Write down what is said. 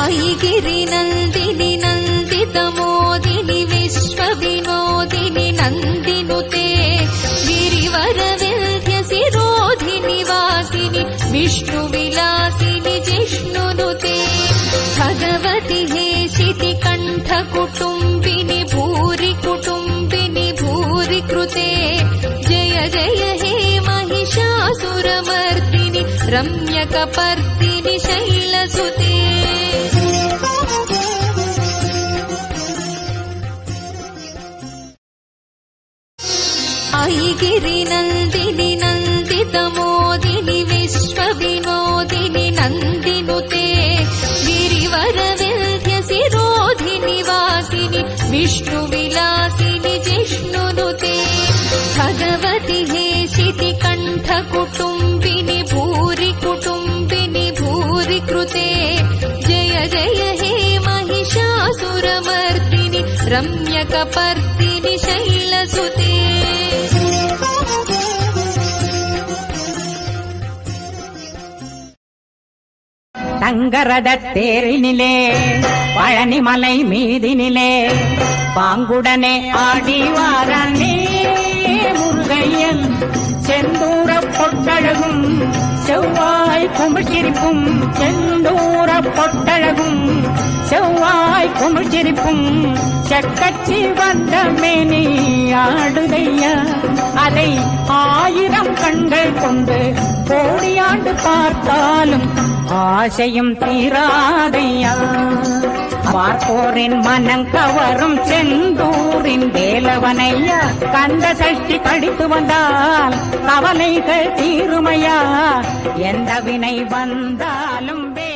ఐగిరి నందిని నందిత మోదిని విశ్వ వినోదిని నందినుతే గిరివర వింధ్య శిరోధిని వాసిని విష్ణు విలాసిని జిష్ణునుతే భగవతి హేషితి కంఠ కుటుంబ रम्यकपर्दिनि शैलसुते। ऐगिरि नन्दिनि नन्दितमोदिनि विश्वविनोदिनि नन्दिनुते। गिरिवरविन्ध्यसिरोधिनि वासिनि विष्णुविलासिनि जिष्णुनुते। भगवति हेशिति कण्ठकुटुम्बिनि महिषासुरमर्दिनि रम्यकपर्दिनि शैलसुते தங்கரத தேரினிலே பழனிமலை மீதினிலே பாங்குடனே ஆடி வாரனே முருகையன் செந்தூர பொட்டழகும் செவ்வாய் குமிழ்ச்சிரிப்பும் செந்தூர பொட்டழகும் செவ்வாய் சிரிப்பும் செக்கச்சி வந்த மேனி ஆடுதையா? அதை ஆயிரம் கண்கள் கொண்டு கோடியாண்டு பார்த்தாலும் ஆசையும் தீராதையா? பார்ப்போரின் மனம் கவரும் செந்தூரின் வேலவனையா? கந்த சஷ்டி படித்து வந்தால் கவலைகள் தீருமையா? எந்த வினை வந்தாலும் வே